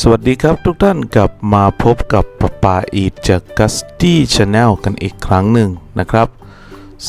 สวัสดีครับทุกท่านกลับมาพบกับปาปาอีทจากกัสตี้ชาแนลกันอีกครั้งหนึ่งนะครับ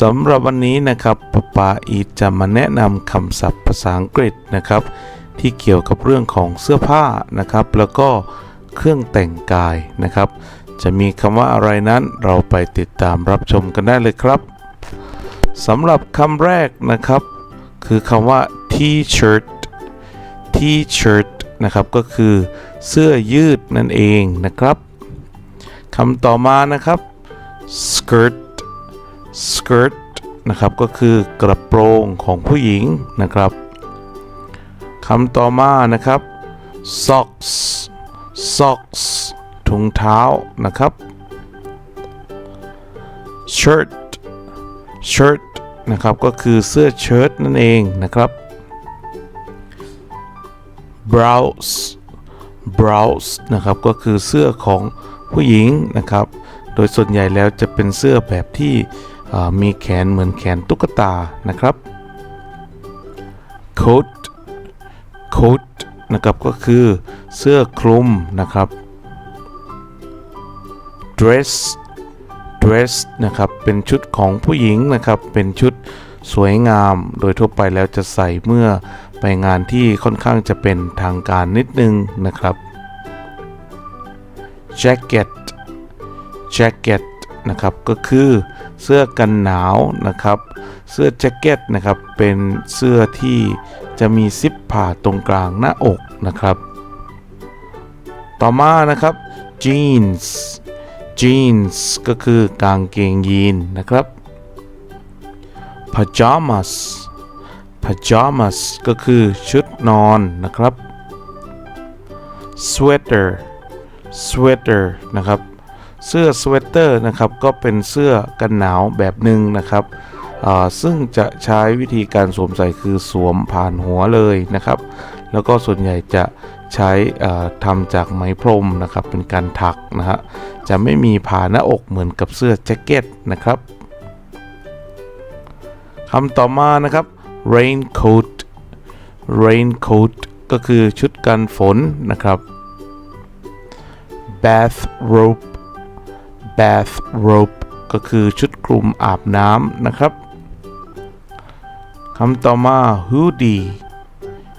สำหรับวันนี้นะครับปาปาอีทจะมาแนะนำคำศัพท์ภาษาอังกฤษนะครับ ที่เกี่ยวกับเรื่องของเสื้อผ้านะครับ แล้วก็เครื่องแต่งกายนะครับ จะมีคำว่าอะไรนั้นเราไปติดตามรับชมกันได้เลยครับสำหรับคำแรกนะครับ คือคำว่า t-shirt t-shirt นะครับก็คือเสื้อยืดนั่นเองนะครับคำต่อมานะครับ skirt skirt นะครับก็คือกระโปรงของผู้หญิงนะครับคำต่อมานะครับ socks socks ถุงเท้านะครับ shirt shirt นะครับก็คือเสื้อเชิ้ตนั่นเองนะครับ blouse blouse นะครับก็คือเสื้อของผู้หญิงนะครับ โดยส่วนใหญ่แล้วจะเป็นเสื้อแบบที่มีแขนเหมือนแขนตุ๊กตานะครับ coat coat นะครับก็คือเสื้อคลุมนะครับ dress dress นะครับเป็นชุดของผู้หญิงนะครับเป็นชุด สวยงาม โดยทั่วไปแล้วจะใส่เมื่อไปงานที่ค่อนข้างจะเป็นทางการนิดนึงนะครับ jacket jacket นะครับก็คือเสื้อกันหนาวนะครับ เสื้อแจ็คเก็ตนะครับเป็นเสื้อที่จะมีซิปผ่าตรงกลางหน้าอกนะครับ ต่อมานะครับ jeans jeans ก็คือกางเกงยีนนะครับ pajamas pajamas ก็คือชุดนอนนะครับ sweater sweater นะครับ เสื้อ sweater นะครับ ก็เป็นเสื้อกันหนาวแบบหนึ่งนะครับอ่าซึ่งจะใช้วิธีการสวมใส่คือสวมผ่านหัวเลยนะครับ แล้วก็ส่วนใหญ่จะใช้อ่าทำจากไหมพรมนะครับ เป็นการถักนะฮะ จะไม่มีผ่าหน้าอกเหมือนกับเสื้อแจ็คเก็ตนะครับ คำต่อมานะครับ raincoat raincoat ก็คือชุดกันฝนนะครับ bathrobe bathrobe ก็คือชุดคลุมอาบน้ำนะครับคำต่อมา hoodie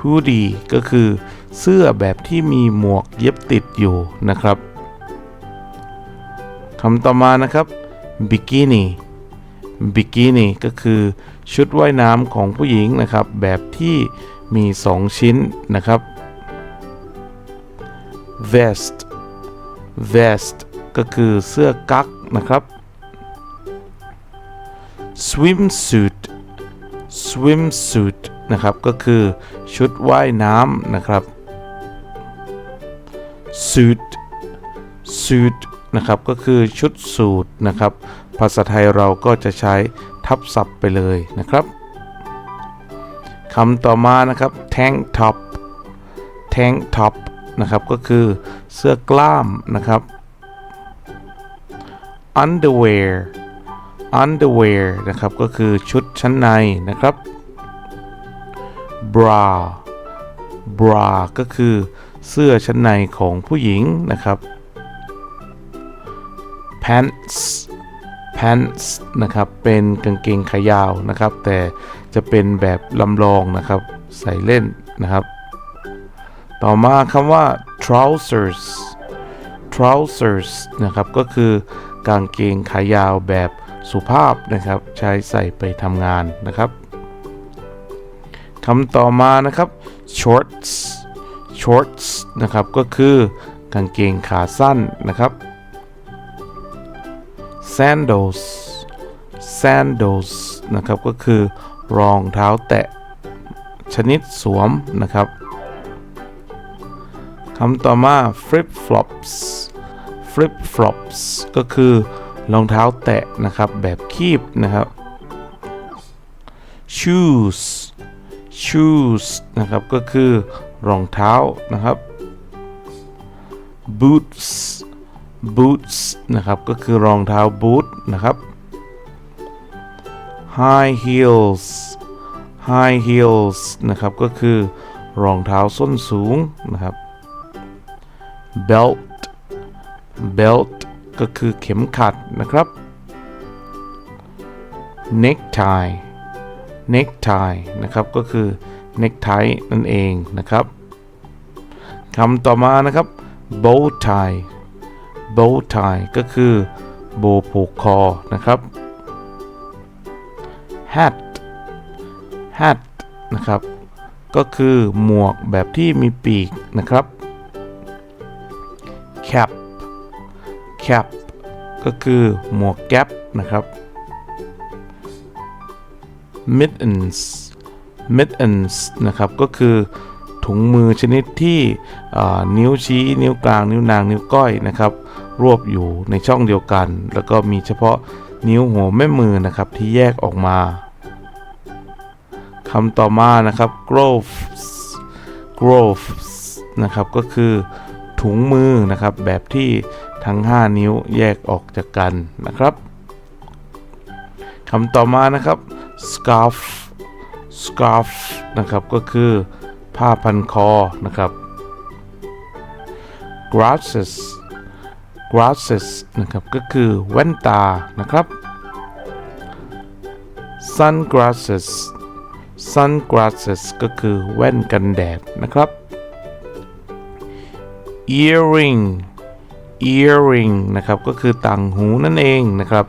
hoodie ก็คือเสื้อแบบที่มีหมวกเย็บติดอยู่นะครับคำต่อมานะครับ bikini bikini ก็คือ ชุดว่ายน้ำของผู้หญิงนะครับ แบบที่มี 2 ชิ้นนะครับ vest vest ก็คือเสื้อกั๊กนะครับ swimsuit swimsuit นะครับก็คือชุดว่ายน้ำนะครับ suit suit นะครับก็คือชุดสูทนะครับ ภาษาไทยเราก็จะใช้ ทับศัพท์ไปเลยนะครับคำต่อมานะครับ tank top tank top นะครับก็คือเสื้อกล้ามนะครับ underwear underwear นะครับก็คือชุดชั้นในนะครับ bra bra ก็คือเสื้อชั้นในของผู้หญิงนะครับ pants pants นะครับ เป็นกางเกงขายาวนะครับ แต่จะเป็นแบบลำลองนะครับ ใส่เล่นนะครับ ต่อมาคำว่า trousers trousers นะครับ ก็คือกางเกงขายาวแบบสุภาพนะครับ ใช้ใส่ไปทำงานนะครับคำต่อมานะครับ shorts shorts นะครับ ก็คือกางเกงขาสั้นนะครับ sandals sandals นะครับก็คือรองเท้าแตะชนิดสวมนะครับคำต่อมา flip flops flip flops ก็คือรองเท้าแตะนะครับแบบคีบนะครับ shoes shoes นะครับก็คือรองเท้านะครับ boots boots นะครับ ก็คือรองเท้าบูทนะครับ high heels high heels นะครับ ก็คือรองเท้าส้นสูงนะครับ belt belt ก็คือเข็มขัดนะครับ necktie necktie นะครับ ก็คือ necktie นั่นเองนะครับคำต่อมานะครับ bow tie bow tie ก็คือโบว์ผูกคอนะครับ hat hat นะครับ ก็คือหมวกแบบที่มีปีกนะครับ cap cap ก็คือหมวกแก๊ปนะครับ mittens mittens นะครับ ก็คือถุงมือชนิดที่นิ้วชี้ นิ้วกลาง นิ้วนาง นิ้วก้อยนะครับ รวบอยู่ในช่องเดียวกัน แล้วก็มีเฉพาะนิ้วหัวแม่มือนะครับที่แยกออกมาคำต่อมานะครับ gloves gloves นะครับก็คือถุงมือนะครับแบบที่ทั้ง 5 นิ้วแยกออกจากกันนะครับคำต่อมานะครับ scarf scarf นะครับก็คือผ้าพันคอนะครับ glasses glasses นะครับก็คือแว่นตานะครับ sunglasses sunglasses ก็คือแว่นกันแดดนะครับ earring earring นะครับก็คือต่างหูนั่นเองนะครับ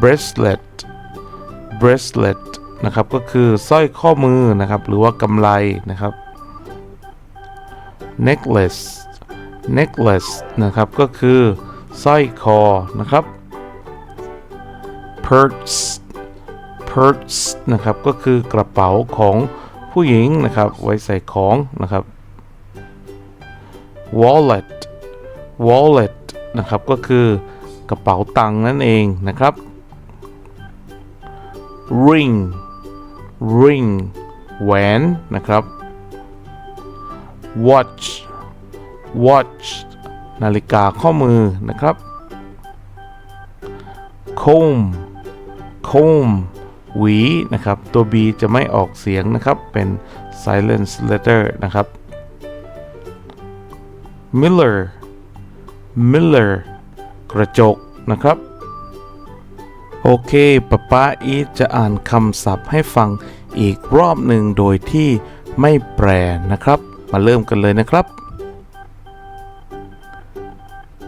bracelet bracelet นะครับก็คือสร้อยข้อมือนะครับหรือว่ากำไลนะครับ necklace necklace นะครับ ก็คือสร้อยคอนะครับ purse purse นะครับ ก็คือกระเป๋าของผู้หญิงนะครับ ไว้ใส่ของนะครับ wallet wallet นะครับ ก็คือกระเป๋าตังค์นั่นเองนะครับ ring ring แหวนนะครับ watch watch นาฬิกาข้อมือนะครับ comb comb หวีนะครับ ตัว B จะไม่ออกเสียงนะครับ เป็น silent letter นะครับ Miller Miller กระจกนะครับ โอเคป๊าป๊าอีจะอ่านคำศัพท์ให้ฟังอีกรอบหนึ่งโดยที่ไม่แปลนะครับ มาเริ่มกันเลยนะครับ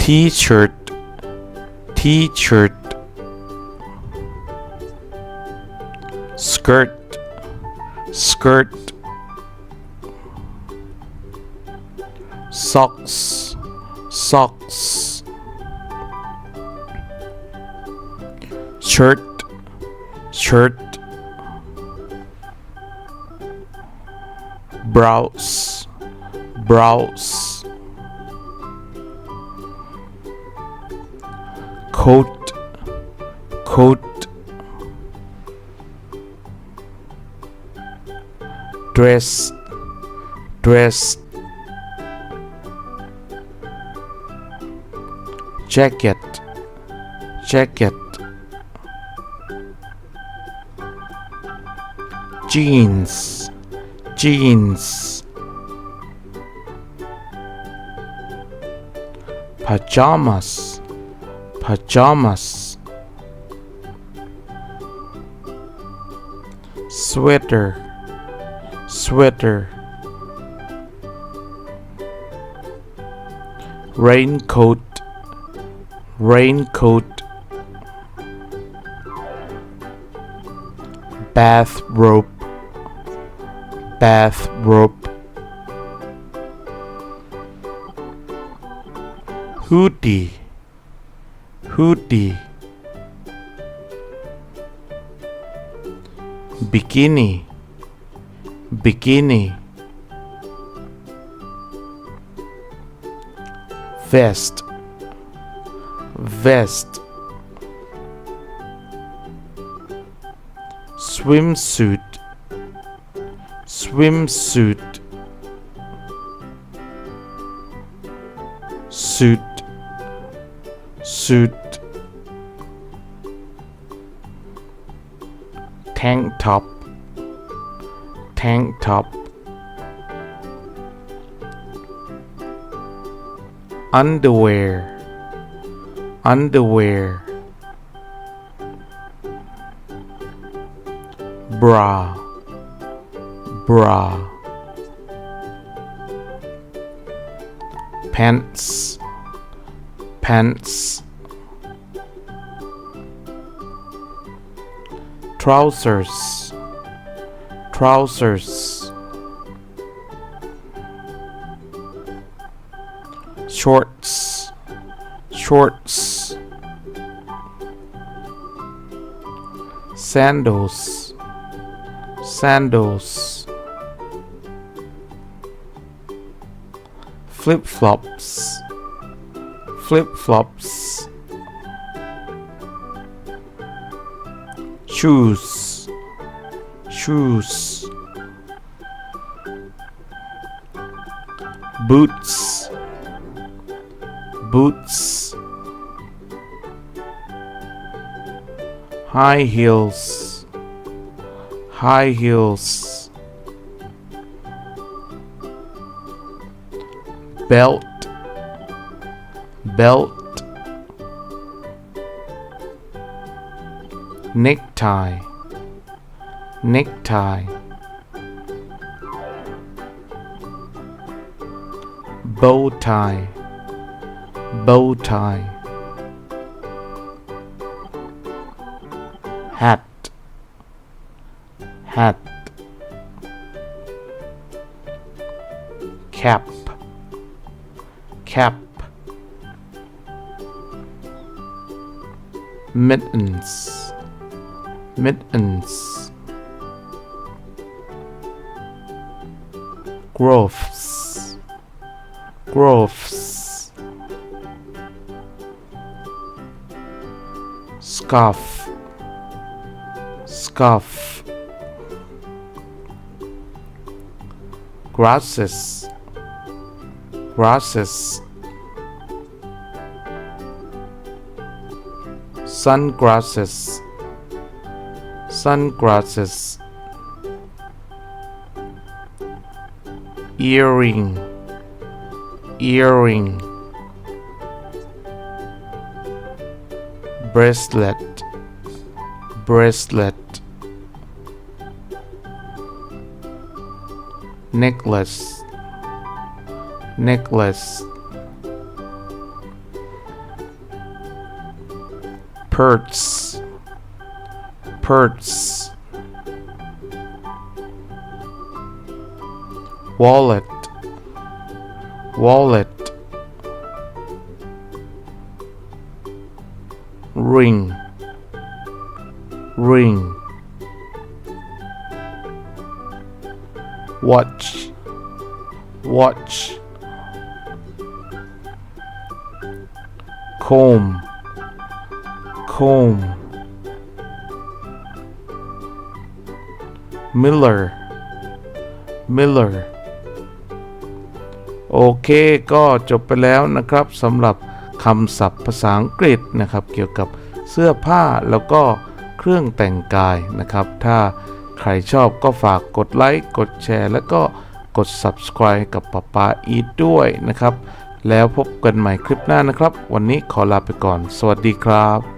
T-shirt T-shirt skirt skirt socks socks shirt shirt browse browse coat. Coat. Dress. Dress. Jacket. Jacket. Jeans. Jeans. Pajamas pajamas sweater sweater raincoat raincoat bathrobe bathrobe hoodie hoodie bikini. Bikini. Vest. Vest. Swimsuit. Swimsuit. Suit. Suit tank top tank top. Underwear underwear. Bra bra. Pants pants trousers trousers. Shorts shorts. Sandals sandals. Flip flops shoes. Shoes. Boots. Boots. High heels. High heels. Belt. Belt necktie. Necktie. Bow tie bow tie hat. Hat. Cap. Cap. Mittens mittens gloves gloves scarf scarf grasses. Grasses. Sunglasses sunglasses earring earring bracelet bracelet necklace necklace purse purse. Wallet. Wallet. Ring. Ring. Watch. Watch. Comb. Comb Miller Miller โอเคก็จบไปแล้วนะครับสำหรับคำศัพท์ภาษาอังกฤษนะครับ เกี่ยวกับเสื้อผ้าแล้วก็เครื่องแต่งกายนะครับ ถ้าใครชอบก็ฝากกดไลค์กดแชร์ แล้วก็กด subscribe กับป๊าป๊าอีทด้วยนะครับ แล้วพบกันใหม่คลิปหน้านะครับ วันนี้ขอลาไปก่อน สวัสดีครับ